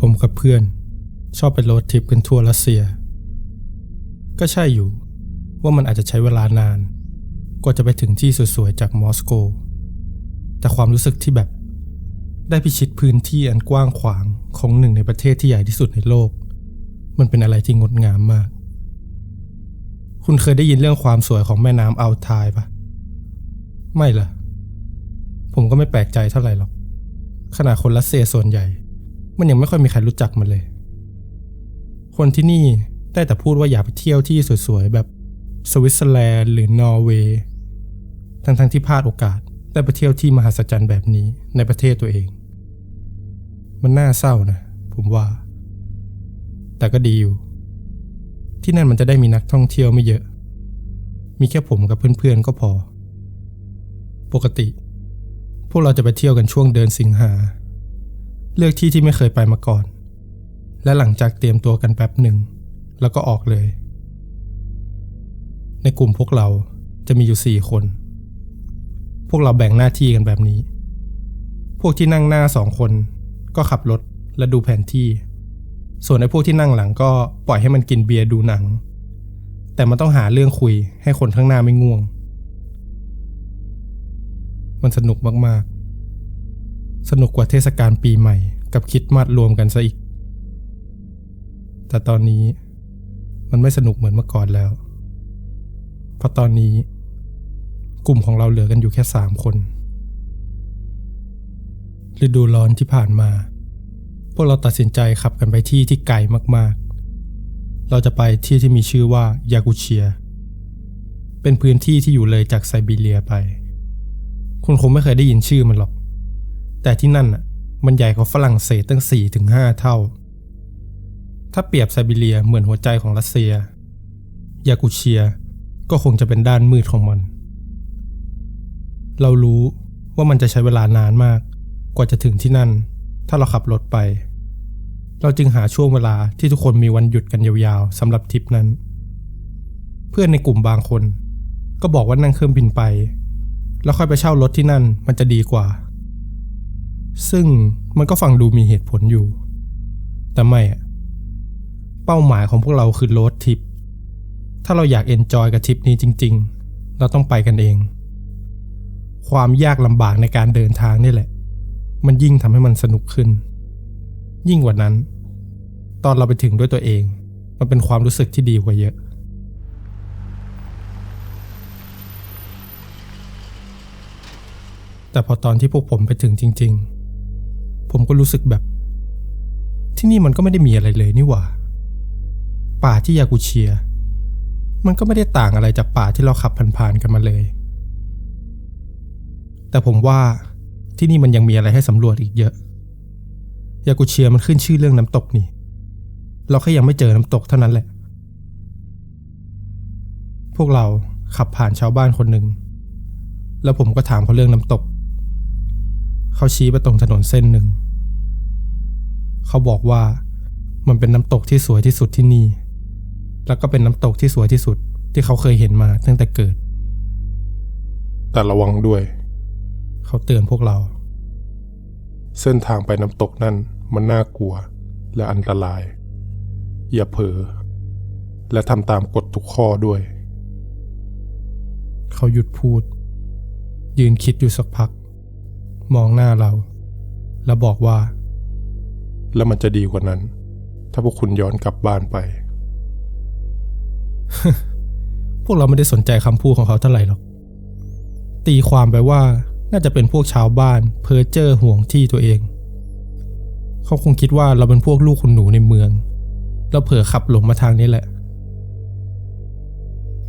ผมกับเพื่อนชอบไปโรดทริปกันทั่วรัสเซีย ก็ใช่อยู่ว่ามันอาจจะใช้เวลานาน กว่าจะไปถึงที่สวยๆ จากมอสโก แต่ความรู้สึกที่แบบ ได้พิชิตพื้นที่อันกว้างขวางของหนึ่งในประเทศที่ใหญ่ที่สุดในโลก มันเป็นอะไรที่งดงามมาก คุณเคยได้ยินเรื่องความสวยของแม่น้ำอัลทายปะไม่ล่ะ ผมก็ไม่แปลกใจเท่าไหร่หรอกขนาดคนรัสเซียส่วนใหญ่ มันยังไม่ค่อยมีใครรู้จักมันเลย คนที่นี่ได้แต่พูดว่าอยากไปเที่ยวที่สวยๆ แบบสวิตเซอร์แลนด์หรือนอร์เวย์ทั้งๆที่พลาดโอกาสได้ไปเที่ยวที่มหัศจรรย์แบบนี้ในประเทศตัวเอง มันน่าเศร้านะผมว่า แต่ก็ดีอยู่ ที่นั่นมันจะได้มีนักท่องเที่ยวไม่เยอะ มีแค่ผมกับเพื่อนๆก็พอ ปกติ พวกเราจะไปเที่ยวกันช่วงเดือนสิงหา เลือกที่ที่ไม่เคยไปมาก่อน และหลังจากเตรียมตัวกันแป๊บหนึ่ง แล้วก็ออกเลย ในกลุ่มพวกเราจะมีอยู่สี่คน พวกเราแบ่งหน้าที่กันแบบนี้ พวกที่นั่งหน้าสองคนก็ขับรถและดูแผนที่ ส่วนไอ้พวกที่นั่งหลังก็ปล่อยให้มันกินเบียร์ดูหนัง แต่มันต้องหาเรื่องคุยให้คนข้างหน้าไม่ง่วง มันสนุกมากๆ สนุกกว่าเทศกาลปีใหม่กับคิดมัดรวมกันซะอีก แต่ตอนนี้มันไม่สนุกเหมือนเมื่อก่อนแล้ว เพราะตอนนี้ กลุ่มของเราเหลือกันอยู่แค่สามคน ฤดูร้อนที่ผ่านมา พวกเราตัดสินใจขับกันไปที่ที่ไกลมากๆ เราจะไปที่ที่มีชื่อว่ายากุเชีย เป็นพื้นที่ที่อยู่เลยจากไซบีเรียไป คุณคงไม่เคยได้ยินชื่อมันหรอก แต่ที่นั่นน่ะมันใหญ่กว่าฝรั่งเศสตั้ง4ถึง5เท่า ถ้าเปรียบไซบีเรียเหมือนหัวใจของรัสเซีย ยากุเชียก็คงจะเป็นด้านมืดของมัน เรารู้ว่ามันจะใช้เวลานานมาก กว่าจะถึงที่นั่น ถ้าเราขับรถไป เราจึงหาช่วงเวลาที่ทุกคนมีวันหยุดกันยาวๆสำหรับทริปนั้น เพื่อนในกลุ่มบางคน ก็บอกว่านั่งเครื่องบินไป แล้วค่อยไปเช่ารถที่นั่นมันจะดีกว่า ซึ่งมันก็ฟังดูมีเหตุผลอยู่ แต่ไม่อะเป้าหมายของพวกเราคือรถทริป ถ้าเราอยากเอนจอยกับทริปนี้จริง ๆ เราต้องไปกันเอง ความยากลำบากในการเดินทางนี่แหละ มันยิ่งทำให้มันสนุกขึ้น ยิ่งกว่านั้น ตอนเราไปถึงด้วยตัวเอง มันเป็นความรู้สึกที่ดีกว่าเยอะแต่พอตอนที่พวกผมไปถึงจริงๆ ผมก็รู้สึกแบบ ที่นี่มันก็ไม่ได้มีอะไรเลยนี่หว่า ป่าที่ยากุเชีย มันก็ไม่ได้ต่างอะไรจากป่าที่เราขับผ่านๆกันมาเลย แต่ผมว่าที่นี่มันยังมีอะไรให้สำรวจอีกเยอะ ยากุเชียมันขึ้นชื่อเรื่องน้ำตกนี่ เราแค่ยังไม่เจอน้ำตกเท่านั้นแหละ พวกเราขับผ่านชาวบ้านคนหนึ่ง แล้วผมก็ถามเขาเรื่องน้ำตก เขาชี้ไปตรงถนนเส้นหนึ่ง เขาบอกว่ามันเป็นน้ำตกที่สวยที่สุดที่นี่ แล้วก็เป็นน้ำตกที่สวยที่สุดที่เขาเคยเห็นมาตั้งแต่เกิด แต่ระวังด้วย เขาเตือนพวกเรา เส้นทางไปน้ำตกนั่นมันน่ากลัวและอันตราย อย่าเผลอและทำตามกฎทุกข้อด้วย เขาหยุดพูด ยืนคิดอยู่สักพัก มองหน้าเรา แล้วบอกว่า แล้วมันจะดีกว่านั้น ถ้าพวกคุณย้อนกลับบ้านไป พวกเราไม่ได้สนใจคำพูดของเขาเท่าไหร่หรอก ตีความไปว่าน่าจะเป็นพวกชาวบ้าน เพอเจอร์ห่วงที่ตัวเอง เขาคงคิดว่าเราเป็นพวกลูกคุณหนูในเมืองแล้วเผลอขับหลงมาทางนี้แหละ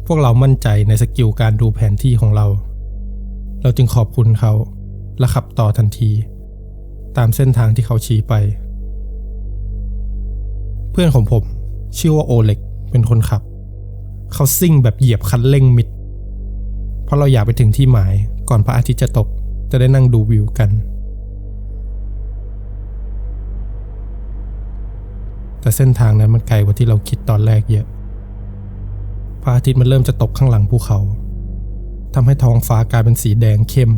พวกเรามั่นใจในสกิลการดูแผนที่ของเรา เราจึงขอบคุณเขา และขับต่อทันที ตามเส้นทางที่เขาชี้ไป เพื่อนของผมชื่อว่าโอเล็กเป็นคนขับ เขาซิ่งแบบเหยียบคันเร่งมิด เพราะเราอยากไปถึงที่หมายก่อนพระอาทิตย์จะตกจะได้นั่งดูวิวกัน แต่เส้นทางนั้นมันไกลกว่าที่เราคิดตอนแรกเยอะพระอาทิตย์มันเริ่มจะตกข้างหลังภูเขาทำให้ท้องฟ้ากลายเป็นสีแดงเข้ม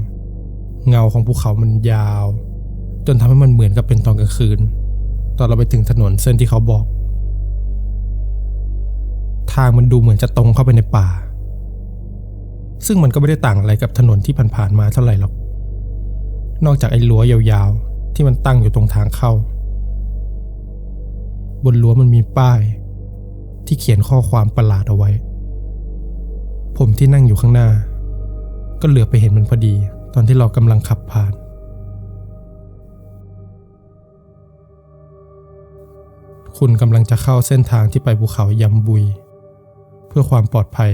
เงาของภูเขามันยาว จนทำให้มันเหมือนกับเป็นตอนกลางคืนตตอนเราไปถึงถนนเส้นที่เขาบอก ทางมันดูเหมือนจะตรงเข้าไปในป่า ซึ่งมันก็ไม่ได้ต่างอะไรกับถนนที่ผ่านๆมาเท่าไหร่หรอก นอกจากไอ้รั้วยาวๆ ที่มันตั้งอยู่ตรงทางเข้า บนรั้วมันมีป้าย ที่เขียนข้อความประหลาดเอาไว้ ผมที่นั่งอยู่ข้างหน้า ก็เหลือไปเห็นมันพอดี ตอนที่เรากำลังขับผ่าน คุณกำลังจะเข้าเส้นทางที่ไปภูเขายำบุย เพื่อความปลอดภัย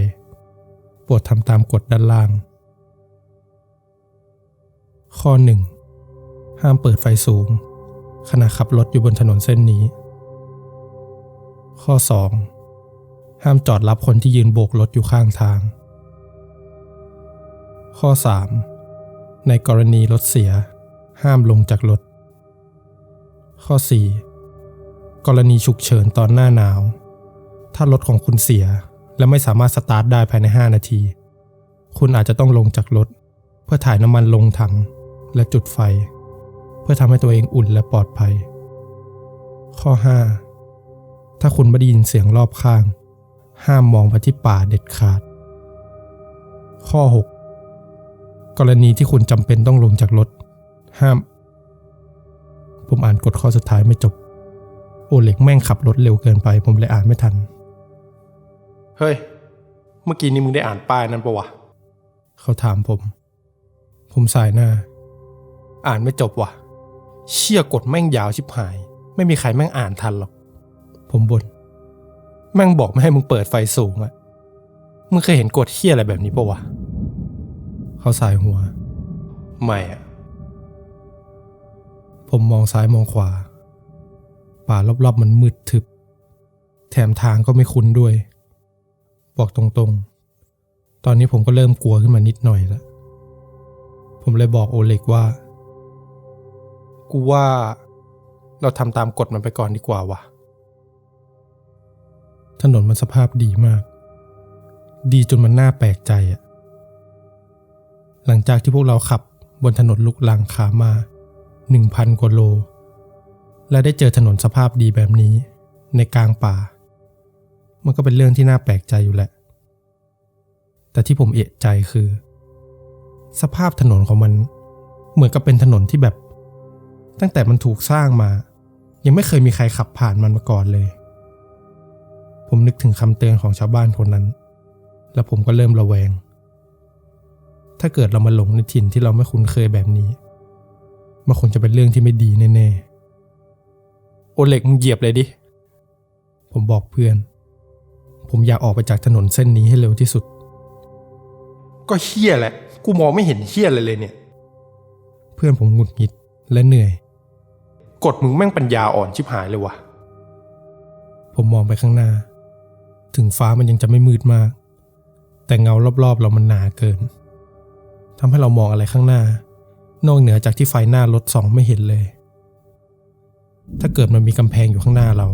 โปรดทำตามกฎด้านล่าง ข้อ 1. ห้ามเปิดไฟสูง ขณะขับรถอยู่บนถนนเส้นนี้ ข้อ 2. ห้ามจอดรับคนที่ยืนโบกรถอยู่ข้างทางข้อ 3. ในกรณีรถเสีย ห้ามลงจากรถ ข้อ 4. กรณีฉุกเฉินตอนหน้าหนาว ถ้ารถของคุณเสียและไม่สามารถสตาร์ทได้ภายใน 5 นาที คุณอาจจะต้องลงจากรถ เพื่อถ่ายน้ำมันลงถังและจุดไฟ เพื่อทำให้ตัวเองอุ่นและปลอดภัย ข้อ 5 ถ้าคุณไม่ได้ยินเสียงรอบข้าง ห้ามมองไปที่ป่าเด็ดขาด ข้อ 6 กรณีที่คุณจำเป็นต้องลงจากรถ ห้าม ผมอ่านกฎข้อสุดท้ายไม่จบ โอเล็กแม่งขับรถเร็วเกินไป ผมเลยอ่านไม่ทัน เฮ้ย เมื่อกี้นี้มึงได้อ่านป้ายนั้นปะวะ เขาถามผม ผมสายหน้า อ่านไม่จบวะเชี่ยกดแม่งยาวชิบหาย ไม่มีใครแม่งอ่านทันหรอก ผมบน่นแม่งบอกไม่ให้มึงเปิดไฟสูงอะมึงเคยเห็นกฎเฮี้ยอะไรแบบนี้ปะวะ เขาสายหัว ไม่อะผมมองซ้ายมองขวา ป่ารอบๆมันมืดทึบ แถมทางก็ไม่คุ้นด้วย บอกตรงๆ ตอนนี้ผมก็เริ่มกลัวขึ้นมานิดหน่อยแล้วผมเลยบอกโอเล็กว่า กูว่าเราทำตามกฎมันไปก่อนดีกว่าวะถนนมันสภาพดีมาก ดีจนมันน่าแปลกใจอะ หลังจากที่พวกเราขับบนถนนลูกลังขามาหนึ่งพันกว่าโล และได้เจอถนนสภาพดีแบบนี้ ในกลางป่า มันก็เป็นเรื่องที่น่าแปลกใจอยู่แหละ แต่ที่ผมเอะใจคือ สภาพถนนของมัน เหมือนกับเป็นถนนที่แบบ ตั้งแต่มันถูกสร้างมา ยังไม่เคยมีใครขับผ่านมันมาก่อนเลย ผมนึกถึงคำเตือนของชาวบ้านคนนั้น แล้วผมก็เริ่มระแวง ถ้าเกิดเรามาหลงในถิ่นที่เราไม่คุ้นเคยแบบนี้มันคงจะเป็นเรื่องที่ไม่ดีแน่ๆ โอเล็กมึงเหยียบเลยดิ ผมบอกเพื่อน ผมอยากออกไปจากถนนเส้นนี้ให้เร็วที่สุด ก็เฮี้ยแหละ กูมองไม่เห็นเฮี้ยอะไรเลยเนี่ย เพื่อนผมหงุดหงิดและเหนื่อย กดมึงแม่งปัญญาอ่อนชิบหายเลยวะผมมองไปข้างหน้า ถึงฟ้ามันยังจะไม่มืดมาก แต่เงารอบๆเรามันหนาเกิน ทำให้เรามองอะไรข้างหน้า นอกเหนือจากที่ไฟหน้ารถส่องไม่เห็นเลย ถ้าเกิดมันมีกำแพงอยู่ข้างหน้าเรา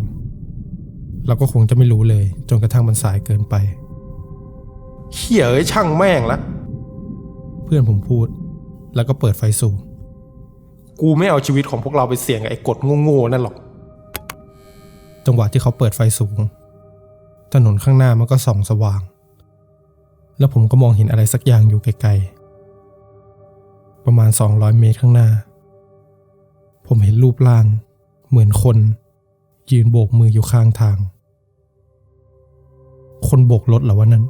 เราก็คงจะไม่รู้เลย จนกระทั่งมันสายเกินไปเฮียเอ้ยช่างแม่งละ เพื่อนผมพูด แล้วก็เปิดไฟสูงกูไม่เอาชีวิตของพวกเราไปเสี่ยงกับไอ้กฎโง่ๆนั่นหรอก จังหวะที่เขาเปิดไฟสูง ถนนข้างหน้ามันก็ส่องสว่าง แล้วผมก็มองเห็นอะไรสักอย่างอยู่ไกลๆ ประมาณ 200 เมตรข้างหน้า ผมเห็นรูปร่างเหมือนคน ยืนโบกมืออยู่ข้างทาง คนโบกรถเหรอวะนั้น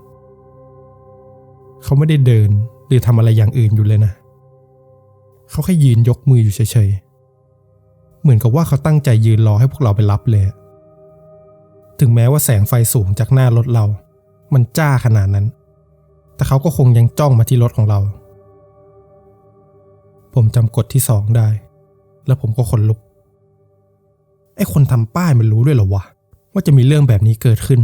เขาไม่ได้เดินหรือทำอะไรอย่างอื่นอยู่เลยนะ เขาแค่ยืนยกมืออยู่เฉยๆ เหมือนกับว่าเขาตั้งใจยืนรอให้พวกเราไปรับเลย ถึงแม้ว่าแสงไฟสูงจากหน้ารถเรา มันจ้าขนาดนั้น แต่เขาก็คงยังจ้องมาที่รถของเรา ผมจำกฎที่สองได้ แล้วผมก็ขนลุก ไอ้คนทำป้ายมันรู้ด้วยเหรอวะ ว่าจะมีเรื่องแบบนี้เกิดขึ้น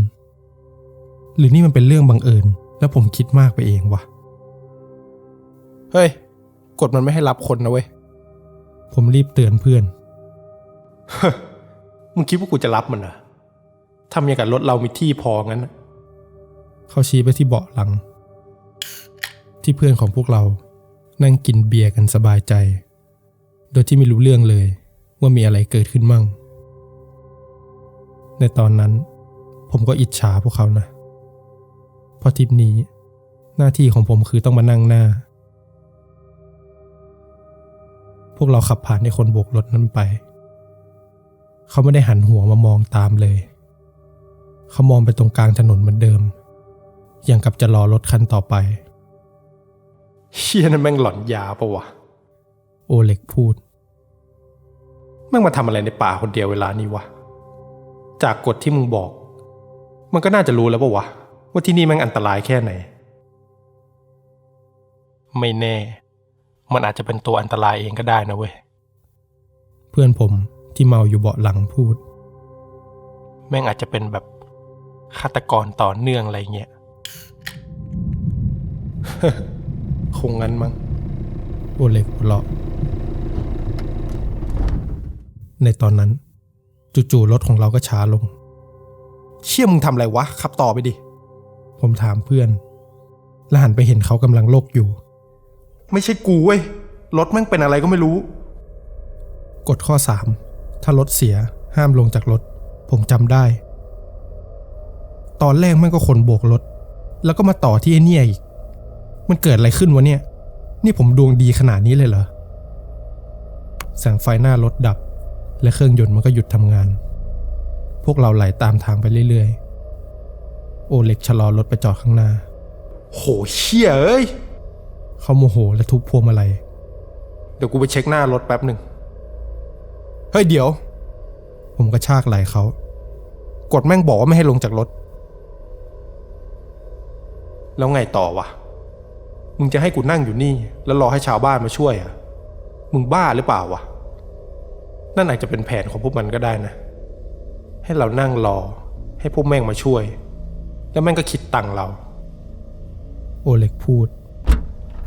หรือนี่มันเป็นเรื่องบังเอิญ แล้วผมคิดมากไปเองวะ เฮ้ย กฎมันไม่ให้รับคนนะเว้ย ผมรีบเตือนเพื่อน มึงคิดว่ากูจะรับมันเหรอทำอย่างกับรถเรามีที่พองั้นน่ะเขาชี้ไปที่เบาะหลัง ที่เพื่อนของพวกเรา นั่งกินเบียร์กันสบายใจ โดยที่ไม่รู้เรื่องเลยว่ามีอะไรเกิดขึ้นมั่ง ในตอนนั้น ผมก็อิจฉาพวกเขานะ เพราะทริปนี้ หน้าที่ของผมคือต้องมานั่งหน้า พวกเราขับผ่านในคนโบกรถนั้นไป เขาไม่ได้หันหัวมามองตามเลย เขามองไปตรงกลางถนนเหมือนเดิม อย่างกับจะรอรถคันต่อไป เชี่ยนั่นแม่งหลอนยาปะวะ โอเล็กพูด แม่งมาทำอะไรในป่าคนเดียวเวลานี้วะ จากกฎที่มึงบอก มันก็น่าจะรู้แล้วปะวะ ว่าที่นี่แม่งอันตรายแค่ไหน ไม่แน่ มันอาจจะเป็นตัวอันตรายเองก็ได้นะเว้ย เพื่อนผมที่เมาอยู่เบาะหลังพูด แม่งอาจจะเป็นแบบฆาตกรต่อเนื่องอะไรเงี้ย คงงั้นมั้งโอเล็กหัวเราะในตอนนั้นจู่ๆรถของเราก็ช้าลง เชี่ยมึงทำอะไรวะ ขับต่อไปดิ ผมถามเพื่อน และหันไปเห็นเขากำลังโลกอยู่ ไม่ใช่กูเว้ย รถแม่งเป็นอะไรก็ไม่รู้ กฎข้อ 3 ถ้ารถเสียห้ามลงจากรถ ผมจำได้ ตอนแรกแม่งก็คนโบกรถ แล้วก็มาต่อที่ไอ้เนี่ยอีก มันเกิดอะไรขึ้นวะเนี่ย นี่ผมดวงดีขนาดนี้เลยเหรอแสงไฟหน้ารถดับ และเครื่องยนต์มันก็หยุดทำงาน พวกเราไหลตามทางไปเรื่อยๆ โอเล็กชะลอรถไปจอดข้างหน้า โหเชี่ยเอ้ย เขาโมโหและทุบพวงมาลัย เดี๋ยวกูไปเช็คหน้ารถแป๊บหนึ่ง เฮ้ยเดี๋ยว ผมก็ชากไหลเขากฎแม่งบอกว่าไม่ให้ลงจากรถ แล้วไงต่อวะ มึงจะให้กูนั่งอยู่นี่ แล้วรอให้ชาวบ้านมาช่วยอะ มึงบ้าหรือเปล่าวะ นั่นอาจจะเป็นแผนของพวกมันก็ได้นะ ให้เรานั่งรอ ให้พวกแม่งมาช่วย แล้วแม่งก็คิดตังค์เรา โอเล็กพูด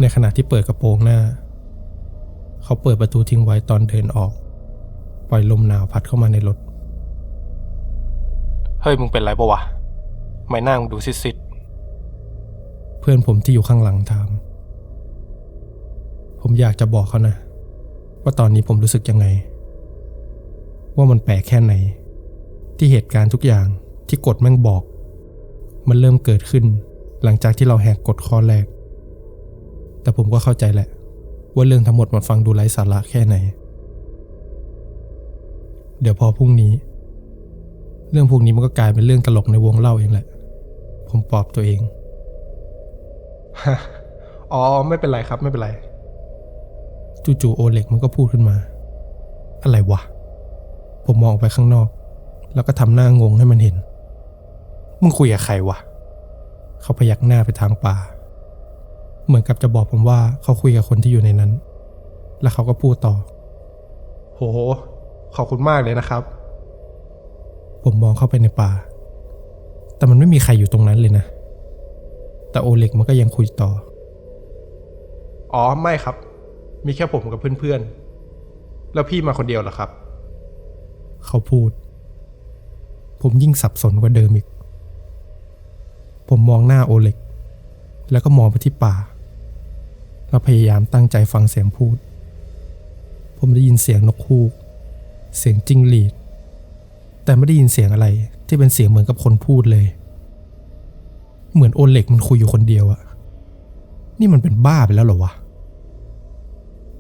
ในขณะที่เปิดกระโปรงหน้า เขาเปิดประตูทิ้งไว้ตอนเดินออก ปล่อยลมหนาวพัดเข้ามาในรถ เฮ้ยมึงเป็นไรปะวะ ไม่นั่งดูซิด เพื่อนผมที่อยู่ข้างหลังถาม ผมอยากจะบอกเขานะ ว่าตอนนี้ผมรู้สึกยังไง ว่ามันแปลกแค่ไหน ที่เหตุการณ์ทุกอย่างที่กฎแม่งบอก มันเริ่มเกิดขึ้น หลังจากที่เราแหกกฎข้อแรก แต่ผมก็เข้าใจแหละ ว่าเรื่องทั้งหมดมันฟังดูไร้สาระแค่ไหน เดี๋ยวพอพรุ่งนี้ เรื่องพวกนี้มันก็กลายเป็นเรื่องตลกในวงเล่าเองแหละ ผมปลอบตัวเอง อ๋อไม่เป็นไรครับไม่เป็นไร จู่ๆโอเล็กมันก็พูดขึ้นมา อะไรวะ ผมมองไปข้างนอก แล้วก็ทำหน้างงให้มันเห็น มึงคุยกับใครวะ เขาพยักหน้าไปทางป่า เหมือนกับจะบอกผมว่าเขาคุยกับคนที่อยู่ในนั้น แล้วเขาก็พูดต่อ โห ขอบคุณมากเลยนะครับ ผมมองเข้าไปในป่า แต่มันไม่มีใครอยู่ตรงนั้นเลยนะ แต่โอเล็กมันก็ยังคุยต่อ อ๋อไม่ครับ มีแค่ผมกับเพื่อนๆ แล้วพี่มาคนเดียวเหรอครับ เขาพูด ผมยิ่งสับสนกว่าเดิมอีก ผมมองหน้าโอเล็ก แล้วก็มองไปที่ป่าแล้วพยายามตั้งใจฟังเสียงพูด ผมได้ยินเสียงนกฮูก เสียงจิ้งหรีด แต่ไม่ได้ยินเสียงอะไรที่เป็นเสียงเหมือนกับคนพูดเลย เหมือนโอเล็กมันคุยอยู่คนเดียวอะนี่มันเป็นบ้าไปแล้วเหรอวะ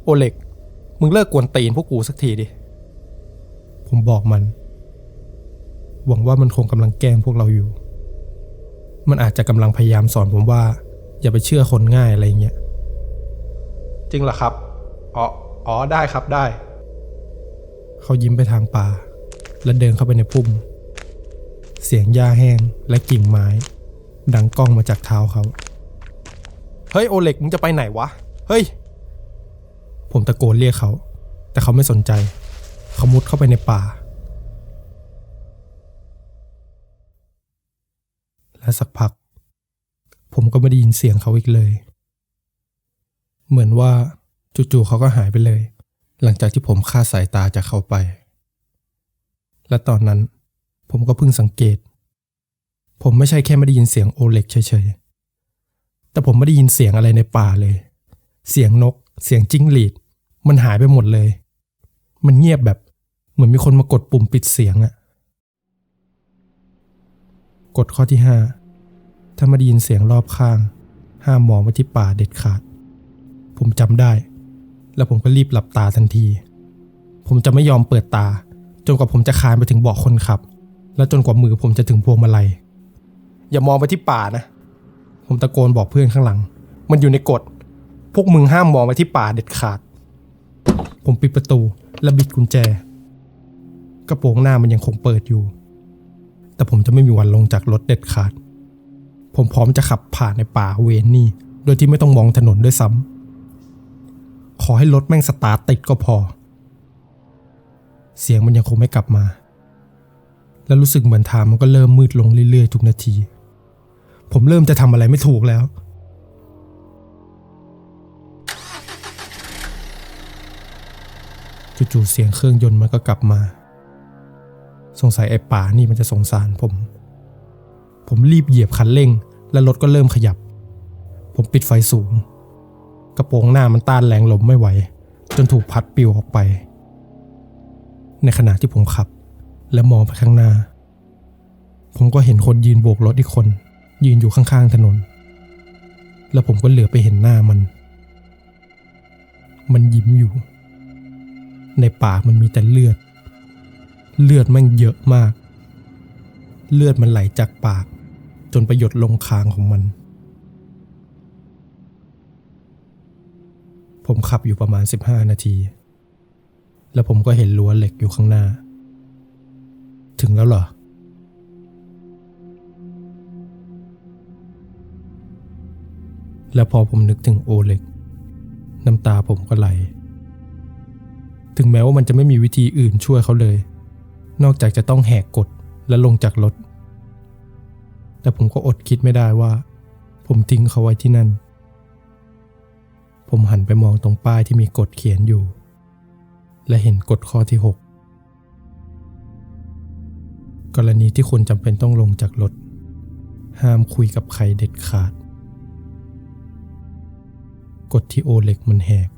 โอเล็ก มึงเลิกกวนตีนพวกกูสักทีดิ ผมบอกมัน หวังว่ามันคงกำลังแกล้งพวกเราอยู่ มันอาจจะกำลังพยายามสอนผมว่า อย่าไปเชื่อคนง่ายอะไรเงี้ย จริงเหรอครับ อ๋อ อ๋อ ได้ครับได้ เขายิ้มไปทางป่า และเดินเข้าไปในพุ่ม เสียงหญ้าแห้งและกิ่งไม้ ดังกล้องมาจากเท้าเขาเฮ้ยโอเล็กมึงจะไปไหนวะ เฮ้ย ผมตะโกนเรียกเขา แต่เขาไม่สนใจ เขามุดเข้าไปในป่า และสักพัก ผมก็ไม่ได้ยินเสียงเขาอีกเลย เหมือนว่าจู่ๆเขาก็หายไปเลย หลังจากที่ผมคาดสายตาจากเขาไป และตอนนั้นผมก็เพิ่งสังเกต ผมไม่ใช่แค่ไม่ได้ยินเสียงโอเล็กเฉยๆ แต่ผมไม่ได้ยินเสียงอะไรในป่าเลย เสียงนก เสียงจิ้งหรีด มันหายไปหมดเลย มันเงียบแบบเหมือนมีคนมากดปุ่มปิดเสียงอะกฎข้อที่ 5 ถ้าไมาได้ยินเสียงรอบข้าง ห้ามมองไปที่ป่าเด็ดขาด ผมจำได้ แล้วผมก็รีบหลับตาทันที ผมจะไม่ยอมเปิดตา จนกว่าผมจะคานไปถึงเบาะคนขับ และจนกว่ามือผมจะถึงพวงมาลัย อย่ามองไปที่ป่านะ ผมตะโกนบอกเพื่อนข้างหลัง มันอยู่ในกฎ พวกมึงห้ามมองไปที่ป่าเด็ดขาด ผมปิดประตูและบิดกุญแจ กระโปรงหน้ามันยังคงเปิดอยู่ แต่ผมจะไม่มีวันลงจากรถเด็ดขาด ผมพร้อมจะขับผ่านในป่าเวนนี่ โดยที่ไม่ต้องมองถนนด้วยซ้ำขอให้รถแม่งสตาร์ทติดก็พอ เสียงมันยังคงไม่กลับมา แล้วรู้สึกเหมือนทางมันก็เริ่มมืดลงเรื่อยๆทุกนาที ผมเริ่มจะทำอะไรไม่ถูกแล้ว จู่ๆเสียงเครื่องยนต์มันก็กลับมา สงสัยไอ้ป่านี่มันจะสงสารผม ผมรีบเหยียบคันเร่ง และรถก็เริ่มขยับ ผมปิดไฟสูง กระโปรงหน้ามันต้านแรงลมไม่ไหว จนถูกพัดปลิวออกไป ในขณะที่ผมขับ และมองไปข้างหน้า ผมก็เห็นคนยืนโบกรถอีกคน ยืนอยู่ข้างๆถนน แล้วผมก็เหลือไปเห็นหน้ามัน มันยิ้มอยู่ ในปากมันมีแต่เลือด เลือดแม่งเยอะมาก เลือดมันไหลจากปาก จนไปหยดลงคางของมัน ผมขับอยู่ประมาณ 15 นาที แล้วผมก็เห็นรั้วเหล็กอยู่ข้างหน้า ถึงแล้วเหรอ แล้วพอผมนึกถึงโอเล็ก น้ำตาผมก็ไหล ถึงแม้ว่ามันจะไม่มีวิธีอื่นช่วยเขาเลย นอกจากจะต้องแหกกฎและลงจากรถ แต่ผมก็อดคิดไม่ได้ว่า ผมทิ้งเขาไว้ที่นั่น ผมหันไปมองตรงป้ายที่มีกฎเขียนอยู่ และเห็นกฎข้อที่ 6 กรณีที่คุณจำเป็นต้องลงจากรถ ห้ามคุยกับใครเด็ดขาด กฎที่โอเล็กมันแหก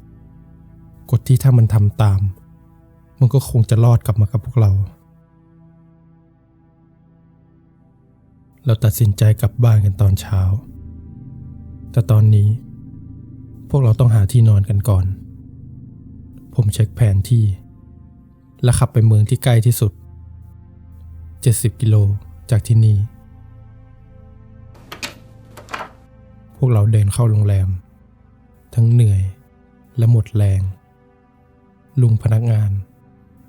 กฎที่ถ้ามันทำตาม มันก็คงจะรอดกลับมากับพวกเรา เราตัดสินใจกลับบ้านกันตอนเช้า แต่ตอนนี้ พวกเราต้องหาที่นอนกันก่อน ผมเช็คแผนที่ และขับไปเมืองที่ใกล้ที่สุด 70 กิโลจากที่นี่ พวกเราเดินเข้าโรงแรม ทั้งเหนื่อยและหมดแรง ลุงพนักงาน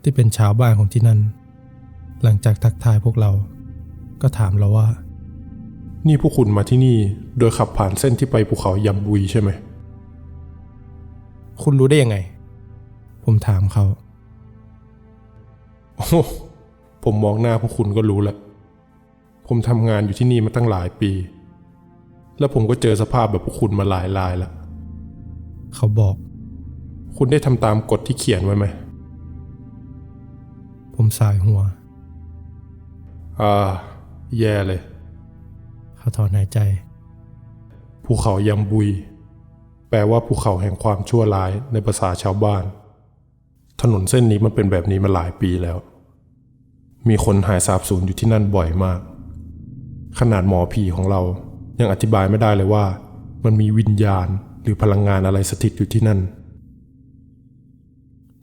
ที่เป็นชาวบ้านของที่นั่น หลังจากทักทายพวกเรา ก็ถามเราว่า นี่พวกคุณมาที่นี่โดยขับผ่านเส้นที่ไปภูเขายำบุยใช่ไหม คุณรู้ได้ยังไง ผมถามเขาโอ้โหผมมองหน้าพวกคุณก็รู้แหละ ผมทำงานอยู่ที่นี่มาตั้งหลายปี แล้วผมก็เจอสภาพแบบพวกคุณมาหลายรายแล้ว เขาบอก คุณได้ทำตามกฎที่เขียนไว้ไหม ผมสายหัว อ่า แย่เลย เขาถอนหายใจ ภูเขายำบุย แปลว่าภูเขาแห่งความชั่วร้ายในภาษาชาวบ้าน ถนนเส้นนี้มันเป็นแบบนี้มาหลายปีแล้ว มีคนหายสาบสูญอยู่ที่นั่นบ่อยมาก ขนาดหมอผีของเรายังอธิบายไม่ได้เลยว่า มันมีวิญญาณ หรือพลังงานอะไรสถิตอยู่ที่นั่น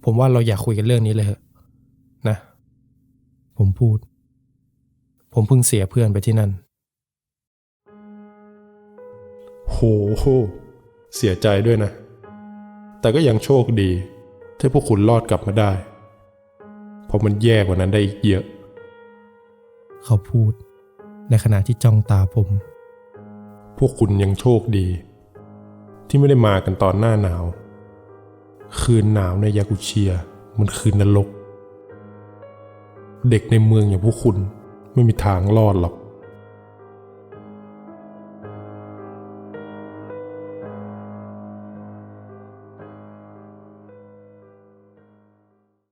ผมว่าเราอยากคุยกันเรื่องนี้เลยเหอะนะ ผมพูด ผมเพิ่งเสียเพื่อนไปที่นั่น โห เสียใจด้วยนะ แต่ก็ยังโชคดี ที่พวกคุณรอดกลับมาได้ เพราะมันแย่กว่านั้นได้อีกเยอะ เขาพูด ในขณะที่จ้องตาผม พวกคุณยังโชคดี ที่ไม่ได้มากันตอนหน้าหนาว คืนหนาวในยากุเชียมันคืนนรก เด็กในเมืองอย่างพวกคุณไม่มีทางรอดหรอก